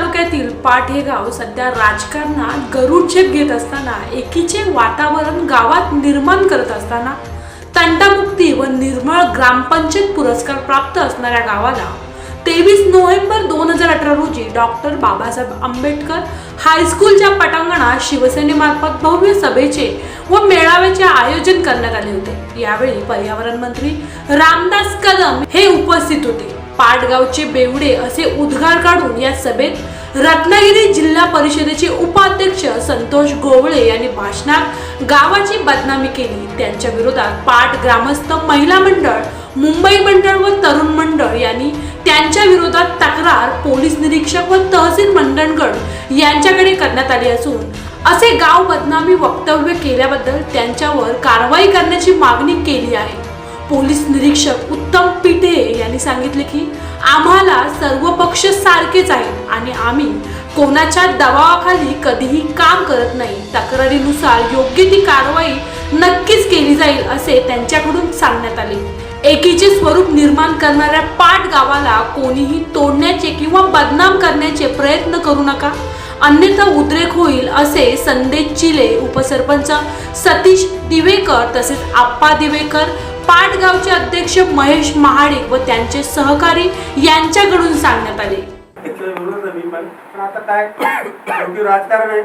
पाट हे गाव सध्या राजकारणात गरुडछेप घेत असताना एकीचे वातावरण गावात निर्माण करत असताना तंटामुक्ती व निर्मळ ग्रामपंचायत पुरस्कार प्राप्त असणाऱ्या गावाला तेवीस नोव्हेंबर दोन हजार अठरा रोजी डॉक्टर बाबासाहेब आंबेडकर हायस्कूलच्या पटांगणात शिवसेनेमार्फत भव्य सभेचे व मेळाव्याचे आयोजन करण्यात आले होते. यावेळी पर्यावरण मंत्री रामदास कदम हे उपस्थित होते. पाटगावचे बेवडे असे उद्गार काढून या सभेत रत्नागिरी जिल्हा परिषदेचे उपाध्यक्ष संतोष गोवळे यांनी भाषणात गावाची बदनामी केली. त्यांच्या विरोधात पाट ग्रामस्थ महिला मंडळ मुंबई मंडळ व तरुण मंडळ यांनी त्यांच्या विरोधात तक्रार पोलीस निरीक्षक व तहसील मंडणगड यांच्याकडे करण्यात आली असून असे गाव बदनामी वक्तव्य केल्याबद्दल त्यांच्यावर कारवाई करण्याची मागणी केली आहे. पोलीस निरीक्षक उत्तम पिटे यांनी सांगितले की आम्हाला सर्व पक्ष सारखेच आहेत आणि आम्ही कोणाच्या दबावाखाली कधीही काम करत नाही. तक्रारीनुसार योग्य ती कारवाई नक्कीच केली जाईल असे त्यांच्याकडून सांगण्यात आले. एकीचे स्वरूप निर्माण करणाऱ्या पाट गावाला कोणीही तोडण्याचे किंवा बदनाम करण्याचे प्रयत्न करू नका. अन्यथा उद्रेक होईल असे संदेश चिले उपसरपंच सतीश दिवेकर तसेच आप्पा दिवेकर पाटगावचे अध्यक्ष महेश महाडिक व त्यांचे सहकारी यांच्याकडून सांगण्यात आले. पण. पण आता काय शेवटी राजकारण आहे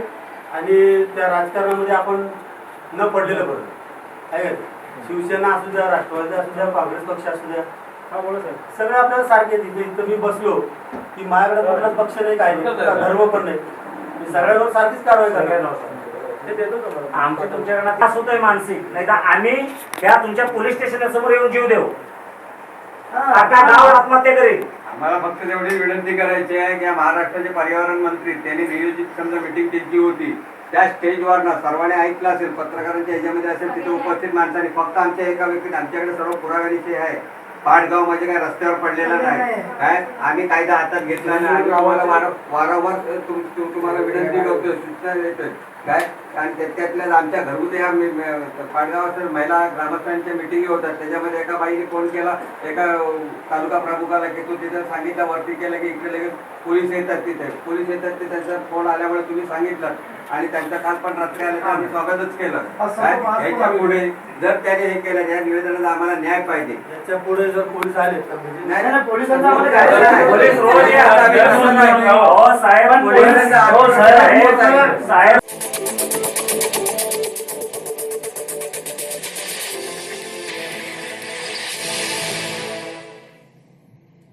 आणि त्या राजकारणामध्ये आपण न पडलेलं बरं. आहे? शिवसेना असू द्या राष्ट्रवादी असू द्या काँग्रेस पक्ष असू द्या. हा सगळे आपल्याला सारखे तिथे इथं. मी बसलो की माझ्याकडे कुठलाच पक्ष नाही काय धर्म पण नाही. मी सगळ्यांवर सारखीच कारवाई करणार. आमची तुमच्याकडनं त्रास होतोय मानसिक. नाही तर आम्ही त्या तुमच्या पोलीस स्टेशन समोर येऊन जीव देऊ. आता गाव आत्महत्या करेल. आम्हाला फक्त तेवढी विनंती करायची आहे की महाराष्ट्राचे पर्यावरण मंत्री त्यांनी नियोजित समजा मिटिंग केली होती. त्या स्टेजवर ना सर्वांनी ऐकलं असेल पत्रकारांच्या ह्याच्यामध्ये असेल तिथे उपस्थित माणसांनी फक्त आमच्या एका व्यक्तीने आमच्याकडे सर्व पुराव्याविषयी आहे. पाटगाव म्हणजे काय? रस्त्यावर पडलेलं नाही. काय? आम्ही कायदा हातात घेतला नाही. आम्ही तुम्हाला वार- वारंवार तुम- तुम- तुम्हाला विनंती करतोय सूचना देतोय. काय? आणि त्या- त्यातल्याच आमच्या घरगुती या मी- मी- पाटगावात महिला ग्रामस्थांच्या मिटिंगी होतात त्याच्यामध्ये एका बाईने फोन केला. एका तालुका प्रमुखाला की तू तिथं सांगितलं वरती केलं की इकडे लगेच पोलीस येतात तिथे. पोलीस येतात ते त्यांचा फोन आल्यामुळे तुम्ही सांगितलं. आणि त्यांच्या काल पण रात्री आले तर आम्ही स्वागतच केलं. काय याच्यापुढे जर त्याने हे केलं या निवेदनाला आम्हाला न्याय पाहिजे. याच्यापुढे जर पोलीस आले तर म्हणजे पोलिसांचा. हो साहेब हो साहेब. साहेब.